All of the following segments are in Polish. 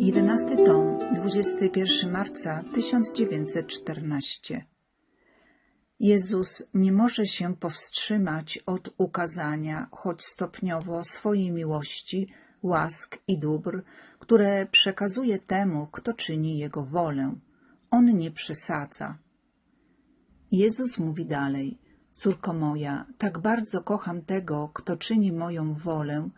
11 tom, 21 marca 1914 Jezus nie może się powstrzymać od ukazania, choć stopniowo, swojej miłości, łask i dóbr, które przekazuje temu, kto czyni Jego wolę. On nie przesadza. Jezus mówi dalej, córko moja, tak bardzo kocham tego, kto czyni moją wolę,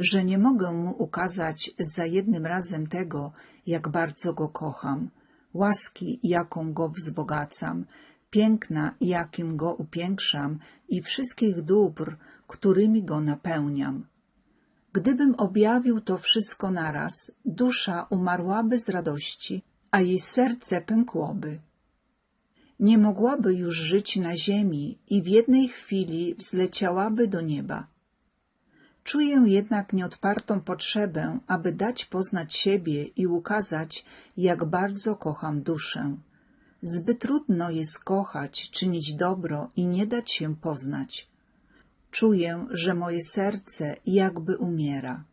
że nie mogę mu ukazać za jednym razem tego, jak bardzo go kocham, łaski, jaką go wzbogacam, piękna, jakim go upiększam i wszystkich dóbr, którymi go napełniam. Gdybym objawił to wszystko naraz, dusza umarłaby z radości, a jej serce pękłoby. Nie mogłaby już żyć na ziemi i w jednej chwili wzleciałaby do nieba. Czuję jednak nieodpartą potrzebę, aby dać poznać siebie i ukazać, jak bardzo kocham duszę. Zbyt trudno jest kochać, czynić dobro i nie dać się poznać. Czuję, że moje serce jakby umiera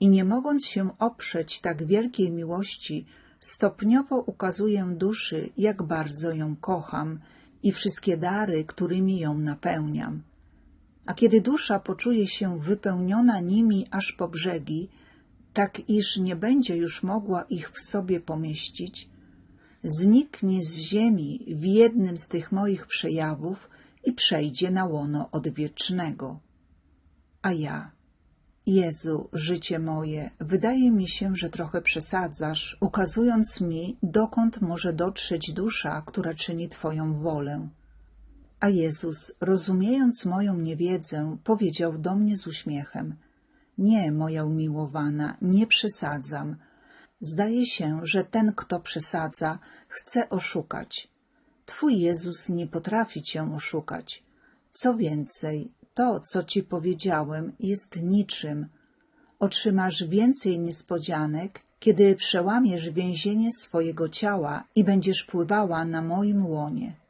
i nie mogąc się oprzeć tak wielkiej miłości, stopniowo ukazuję duszy, jak bardzo ją kocham i wszystkie dary, którymi ją napełniam. A kiedy dusza poczuje się wypełniona nimi aż po brzegi, tak iż nie będzie już mogła ich w sobie pomieścić, zniknie z ziemi w jednym z tych moich przejawów i przejdzie na łono odwiecznego. A ja, Jezu, życie moje, wydaje mi się, że trochę przesadzasz, ukazując mi, dokąd może dotrzeć dusza, która czyni Twoją wolę. A Jezus, rozumiejąc moją niewiedzę, powiedział do mnie z uśmiechem: Nie, moja umiłowana, nie przesadzam. Zdaje się, że ten, kto przesadza, chce oszukać. Twój Jezus nie potrafi cię oszukać. Co więcej, to, co ci powiedziałem, jest niczym. Otrzymasz więcej niespodzianek, kiedy przełamiesz więzienie swojego ciała i będziesz pływała na moim łonie.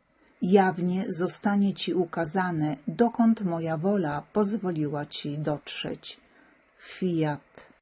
Jawnie zostanie ci ukazane, dokąd moja wola pozwoliła ci dotrzeć. Fiat.